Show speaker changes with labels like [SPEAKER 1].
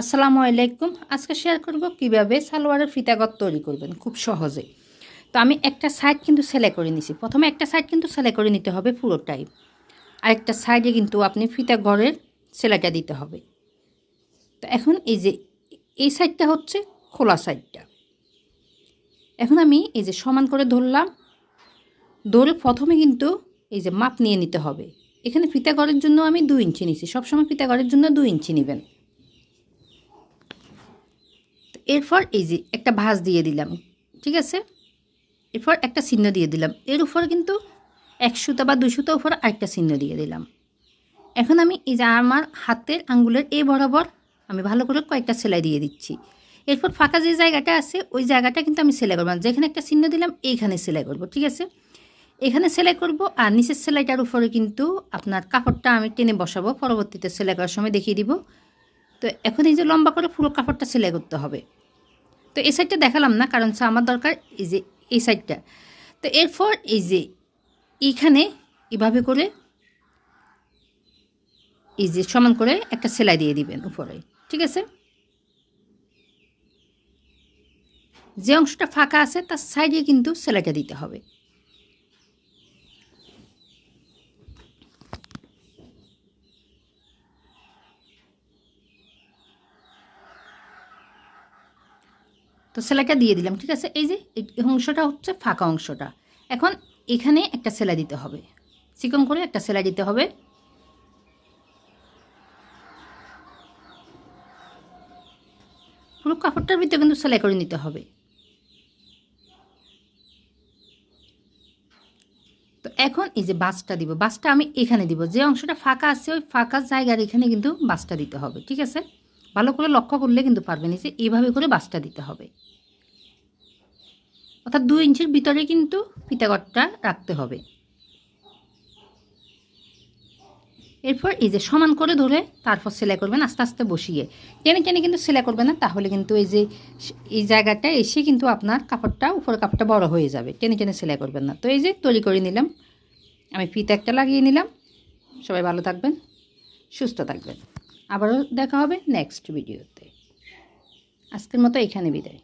[SPEAKER 1] আসসালামু আলাইকুম। আজকে শেয়ার করব কীভাবে সালোয়ারের ফিতাগত তৈরি করবেন, খুব সহজে। তো আমি একটা সাইড কিন্তু সেলাই করে নিছি। প্রথমে একটা সাইড কিন্তু সেলাই করে নিতে হবে পুরোটাই আরেকটা সাইডে কিন্তু আপনি ফিতা ঘরের সেলাইটা দিতে হবে। তো এখন এই যে, এই সাইডটা হচ্ছে খোলা সাইডটা এখন আমি এই যে সমান করে ধরলাম। ধরে প্রথমে কিন্তু এই যে মাপ নিয়ে নিতে হবে। এখানে ফিতা ঘরের জন্য আমি দুই ইঞ্চি নিছি। সবসময় ফিতা ঘরের জন্য দুই ইঞ্চি নেবেন। এরপর এই যে একটা ভাঁজ দিয়ে দিলাম, ঠিক আছে? এরপর একটা চিহ্ন দিয়ে দিলাম। এর উপর কিন্তু এক সুতা বা দুই সুতা উপর আরেকটা চিহ্ন দিয়ে দিলাম। এখন আমি এই যে আমার হাতের আঙ্গুলের এই বরাবর আমি ভালো করে কয়েকটা সেলাই দিয়ে দিচ্ছি। এরপর ফাঁকা যে জায়গাটা আছে, ওই জায়গাটা কিন্তু আমি সেলাই করব। যেখানে একটা চিহ্ন দিলাম, এইখানে সেলাই করব, ঠিক আছে? এখানে সেলাই করব আর নিচের সেলাইটার উপরে কিন্তু আপনার কাপড়টা আমি টেনে বসাবো। পরবর্তীতে সেলাই করার সময় দেখিয়ে দিব। তো এখন এই যে লম্বা করে পুরো কাপড়টা সেলাই করতে হবে। তো এই সাইডটা দেখালাম না, কারণ হচ্ছে আমার দরকার এই যে এই সাইডটা তো এরপর এই যে এইখানে এভাবে করে এই যে সমান করে একটা সেলাই দিয়ে দিবেন উপরে, ঠিক আছে? যে অংশটা ফাঁকা আছে, তার সাইডে কিন্তু সেলাইটা দিতে হবে। তো সেলাইটা দিয়ে দিলাম, ঠিক আছে? এই যে, এই অংশটা হচ্ছে ফাঁকা অংশটা। এখন এখানে একটা সেলাই দিতে হবে। চিকন করে একটা সেলাই দিতে হবে। পুরো কাপড়টার ভিতরে কিন্তু সেলাই করে নিতে হবে। তো এখন এই যে বাসটা দিব, বাসটা আমি এখানে দিব। যে অংশটা ফাঁকা আছে, ওই ফাঁকা জায়গার এখানে কিন্তু বাসটা দিতে হবে, ঠিক আছে? ভালো করে লক্ষ্য করলে কিন্তু পারবেন, এই যে এইভাবে করে বাসটা দিতে হবে। অর্থাৎ দুই ইঞ্চির ভিতরে কিন্তু ফিতাগরটা রাখতে হবে। এরপর এই যে সমান করে ধরে তারপর সেলাই করবেন আস্তে আস্তে বসিয়ে। টেনে টেনে কিন্তু সেলাই করবেন না, তাহলে কিন্তু এই যে এই জায়গাটা এসে কিন্তু আপনার কাপড়টা উপরে কাপড়টা বড় হয়ে যাবে। টেনে টেনে সেলাই করবেন না। তো এই যে তৈরি করে নিলাম। আমি ফিতা একটা লাগিয়ে নিলাম। সবাই ভালো থাকবেন, সুস্থ থাকবেন। আবারও দেখা হবে নেক্সট ভিডিওতে আজকের মতো এখানে বিদায়।